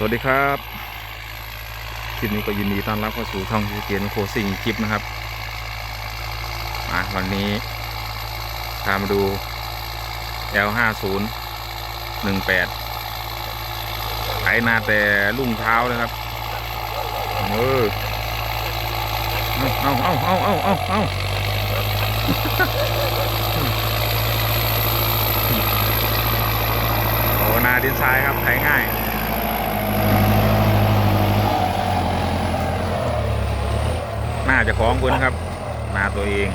สวัสดีครับคลิปนี้ก็ยินดีต้อนรับเข้าสู่ช่องเกียนโคซิงคลิปนะครับมาวันนี้พามาดู L50 18ไถนาแต่รุ่งเช้าเลยครับเออเอาเอาเอาเอาเอาเอาโอ้นาดินทรายครับไถง่ายาจะคล้องคุณครับ นาตัวเอง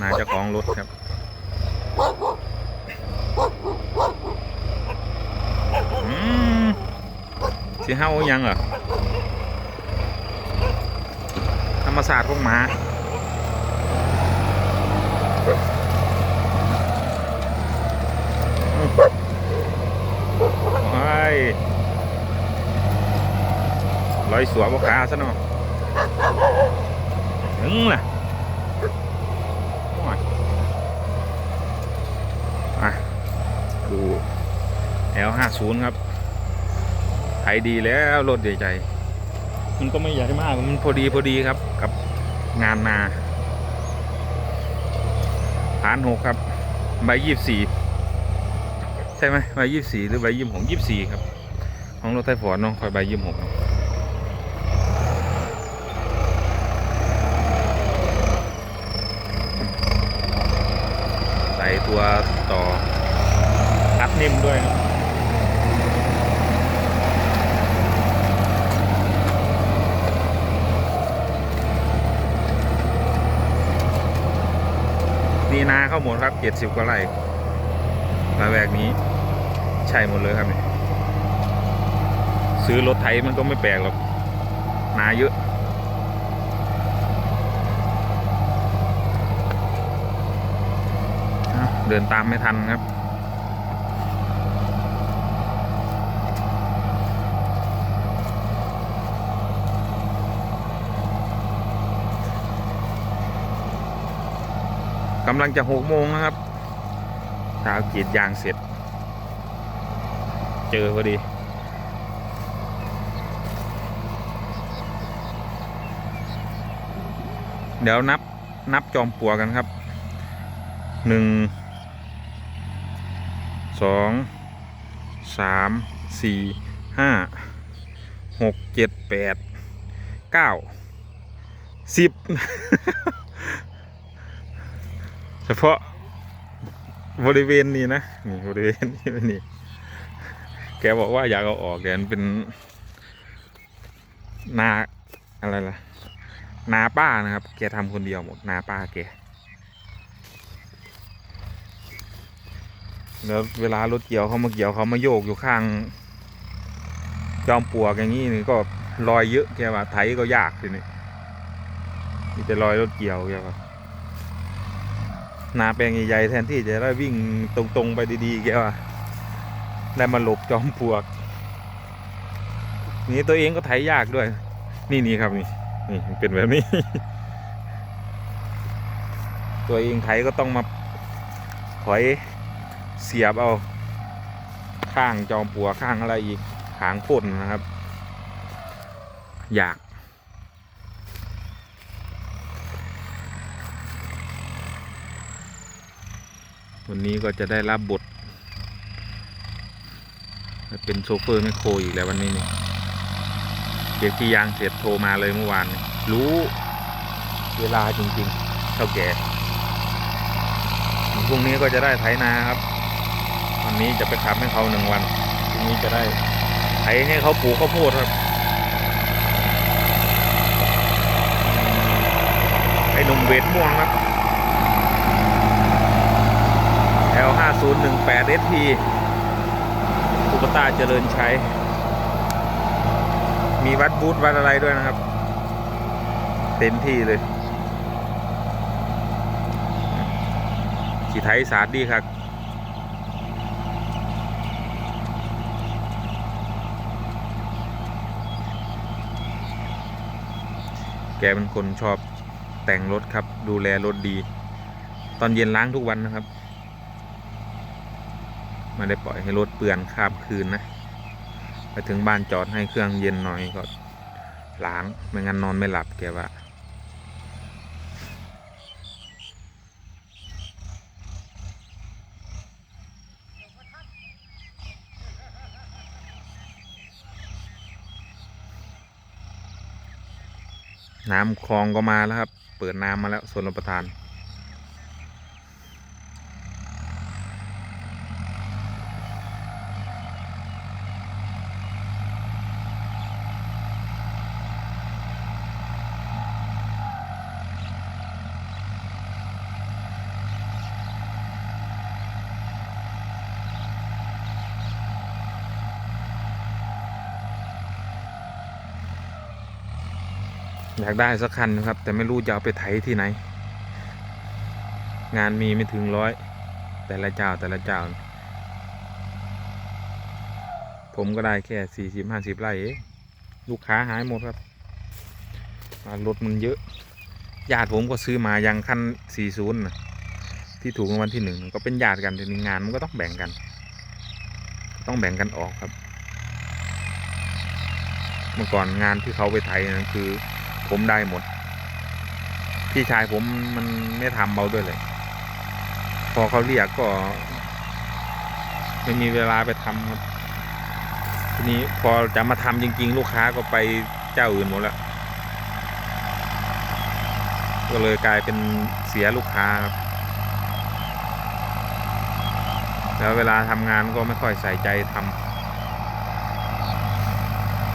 นาจะคล้องรถครับอืมสิเฮายังเหรอธรรมศาสตร์พวกหมาโอ้ลอยสัวบกขาซะเนาะ ถึงล่ะโอ้ยอะดู L50 ครับไถดีแล้วรถใหญ่ๆมันก็ไม่ใหญ่มาก มันพอดีพอดีครับกับงานนาฐานหกครับ ใบยี่สี่ใช่ไหมใบยี่สี่หรือใบยี่หกยี่สี่ครับ ของรถไทยฟอร์ดเนาะคอยใบยี่หกเนาะ ใส่ ต่ออัดนิ่มด้วยครับนี่นาเข้าหมดครับเจ็ดสิบกว่าไร่ละแวกนี้ใช่หมดเลยครับนี่ซื้อรถไถมันก็ไม่แปลกหรอกนาเยอะ อ้าว เดินตามไม่ทันครับ กำลังจะหกโมงนะครับเช้ากีดยางเสร็จ เจอพอดีเดี๋ยวนับนับจอมปลวกันครับหนึ่ง สองสามสี่ห้าหกเจ็ดแปดเก้าสิบเฉพาะบริเวณนี้นะนี่บริเวณนี้นี่แกบอกว่าอยากเอาออกแกมันเป็นนาอะไรล่ะ นาป้านะครับ แกทำคนเดียวหมด นาป้าแก แล้วเวลารถเกี่ยวเขามาเกี่ยวเขามาโยกอยู่ข้าง จอมปลวกอย่างนี้นี่ก็รอยเยอะแกว่าไถก็ยากทีนี้มีแต่รอยรถเกี่ยวแกว่านาแปลงใหญ่ๆแทนที่จะได้วิ่งตรงๆไปดีๆแกว่าได้มาหลบจอมปลวก นี่ตัวเองก็ไถยากด้วย นี่นี่ครับนี่นี่เป็นแบบนี้ ตัวเองไถก็ต้องมาถอย เสียบเอาข้างจอมปลวข้างอะไรอีกหางพ่นนะครับ อยาก วันนี้ก็จะได้รับบทเป็นโชเฟอร์แมโครอีกแล้ววันนี้นี่เก็บที่ยางเสร็จโทรมาเลยเมื่อวาน รู้เวลาจริงๆเท่าแก่พรุ่งนี้ก็จะได้ไถนาครับ วันนี้จะไปขับให้เขาหนึ่งวันพรุ่งนี้จะได้ไถให้เขาปลูกข้าวโพดครับไอ้หนุ่มเวทม่วงครับ L 5 0 1 8 SP อุปตาเจริญชัยมีวัดบูธวัดอะไรด้วยนะครับ เต็มที่เลยขี่ไทยสาดดีครับ แกเป็นคนชอบแต่งรถครับ ดูแลรถดี ตอนเย็นล้างทุกวันนะครับไม่ได้ปล่อยให้รถเปื่อนคาบคืนนะ ไปถึงบ้านจอดให้เครื่องเย็นหน่อยก็ล้างไม่งั้นนอนไม่หลับแกว่า น้ำคลองก็มาแล้วครับ เปิดน้ำมาแล้วส่วนรับประทาน อยากได้สักคันครับ แต่ไม่รู้จะเอาไปไถที่ไหน งานมีไม่ถึงร้อย แต่ละเจ้าแต่ละเจ้า ผมก็ได้แค่สี่สิบห้าสิบไร่ลูกค้าหายหมดครับรถมันเยอะญาติผมก็ซื้อมายังคันสี่ศูนย์ที่ถูกรางวัลที่หนึ่งก็เป็นญาติกันแต่งานมันก็ต้องแบ่งกัน ต้องแบ่งกันออกครับ เมื่อก่อนงานที่เขาไปไทยนะคือ ผมได้หมด พี่ชายผมมันไม่ทำเบาด้วยเลย พอเขาเรียกก็ ไม่มีเวลาไปทำครับทีนี้พอจะมาทำจริง ๆ ลูกค้าก็ไปเจ้าอื่นหมดแล้วก็เลยกลายเป็นเสียลูกค้าครับ แล้วเวลาทำงานก็ไม่ค่อยใส่ใจทำ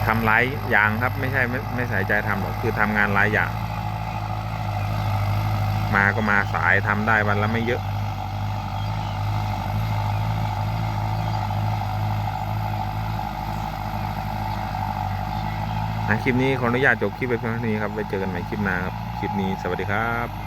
ทำหลายอย่างครับ ไม่ใช่ไม่ไม่ใส่ใจทำหรอกคือทำงานหลายอย่าง มาก็มาสายทำได้วันละไม่เยอะอะคลิปนี้ขออนุญาตจบคลิปไปเพียงเท่านี้ครับไว้เจอกันใหม่คลิปหน้าครับ คลิปนี้สวัสดีครับ